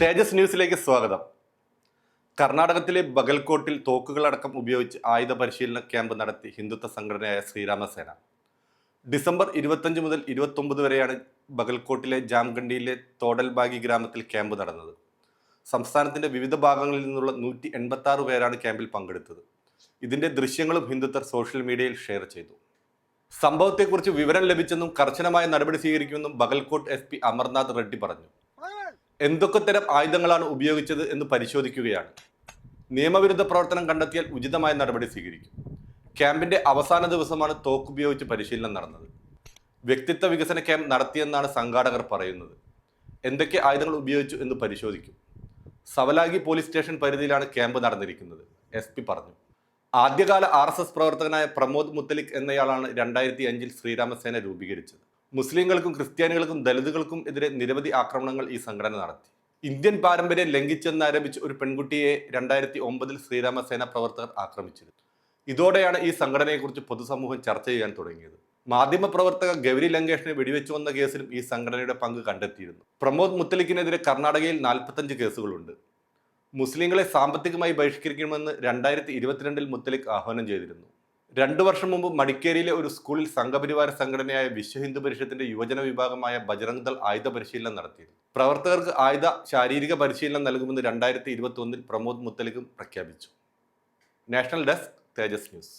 തേജസ് ന്യൂസിലേക്ക് സ്വാഗതം. കർണാടകത്തിലെ ബഗൽകോട്ടിൽ തോക്കുകളടക്കം ഉപയോഗിച്ച് ആയുധ പരിശീലന ക്യാമ്പ് നടത്തി ഹിന്ദുത്വ സംഘടനയായ ശ്രീരാമസേന. ഡിസംബർ ഇരുപത്തഞ്ച് മുതൽ ഇരുപത്തൊമ്പത് വരെയാണ് ബഗൽകോട്ടിലെ ജാംഗണ്ടിയിലെ തോടൽബാഗി ഗ്രാമത്തിൽ ക്യാമ്പ് നടന്നത്. സംസ്ഥാനത്തിന്റെ വിവിധ ഭാഗങ്ങളിൽ നിന്നുള്ള നൂറ്റി എൺപത്തി പേരാണ് ക്യാമ്പിൽ പങ്കെടുത്തത്. ഇതിന്റെ ദൃശ്യങ്ങളും ഹിന്ദുത്വർ സോഷ്യൽ മീഡിയയിൽ ഷെയർ ചെയ്തു. സംഭവത്തെക്കുറിച്ച് വിവരം ലഭിച്ചെന്നും കർശനമായ നടപടി സ്വീകരിക്കുമെന്നും ബഗൽകോട്ട് എസ് പി അമർനാഥ് റെഡ്ഡി പറഞ്ഞു. എന്തൊക്കെ തരം ആയുധങ്ങളാണ് ഉപയോഗിച്ചത് എന്ന് പരിശോധിക്കുകയാണ്. നിയമവിരുദ്ധ പ്രവർത്തനം കണ്ടെത്തിയാൽ ഉചിതമായ നടപടി സ്വീകരിക്കും. ക്യാമ്പിന്റെ അവസാന ദിവസമാണ് തോക്ക് ഉപയോഗിച്ച് പരിശീലനം നടന്നത്. വ്യക്തിത്വ വികസന ക്യാമ്പ് നടത്തിയെന്നാണ് സംഘാടകർ പറയുന്നത്. എന്തൊക്കെ ആയുധങ്ങൾ ഉപയോഗിച്ചു എന്ന് പരിശോധിക്കും. സവലാഗി പോലീസ് സ്റ്റേഷൻ പരിധിയിലാണ് ക്യാമ്പ് നടന്നിരിക്കുന്നത് എസ് പി പറഞ്ഞു. ആദ്യകാല ആർ എസ് എസ് പ്രവർത്തകനായ പ്രമോദ് മുത്തലിക് എന്നയാളാണ് രണ്ടായിരത്തി അഞ്ചിൽ ശ്രീരാമസേന രൂപീകരിച്ചത്. മുസ്ലിങ്ങൾക്കും ക്രിസ്ത്യാനികൾക്കും ദലിതുകൾക്കും എതിരെ നിരവധി ആക്രമണങ്ങൾ ഈ സംഘടന നടത്തി. ഇന്ത്യൻ പാരമ്പര്യം ലംഘിച്ചെന്നാരോപിച്ച് ഒരു പെൺകുട്ടിയെ രണ്ടായിരത്തി ഒമ്പതിൽ ശ്രീരാമസേന പ്രവർത്തകർ ആക്രമിച്ചിരുന്നു. ഇതോടെയാണ് ഈ സംഘടനയെക്കുറിച്ച് പൊതുസമൂഹം ചർച്ച ചെയ്യാൻ തുടങ്ങിയത്. മാധ്യമപ്രവർത്തക ഗൗരി ലങ്കേഷിനെ വെടിവെച്ചു വന്ന കേസിലും ഈ സംഘടനയുടെ പങ്ക് കണ്ടെത്തിയിരുന്നു. പ്രമോദ് മുത്തലിക്കിനെതിരെ കർണാടകയിൽ നാൽപ്പത്തഞ്ച് കേസുകളുണ്ട്. മുസ്ലിങ്ങളെ സാമ്പത്തികമായി ബഹിഷ്കരിക്കണമെന്ന് രണ്ടായിരത്തി ഇരുപത്തിരണ്ടിൽ മുത്തലിഖ് ആഹ്വാനം ചെയ്തിരുന്നു. രണ്ടു വർഷം മുമ്പ് മടിക്കേരിയിലെ ഒരു സ്കൂളിൽ സംഘപരിവാര സംഘടനയായ വിശ്വ ഹിന്ദു പരിഷത്തിന്റെ യുവജന വിഭാഗമായ ബജറംഗ് ദൾ ആയുധ പരിശീലനം നടത്തിയിരുന്നു പ്രവർത്തകർക്ക് ആയുധ ശാരീരിക പരിശീലനം നൽകുമെന്ന് രണ്ടായിരത്തി ഇരുപത്തി ഒന്നിൽ പ്രമോദ് മുത്തലിഖും പ്രഖ്യാപിച്ചു. National desk Tejas news.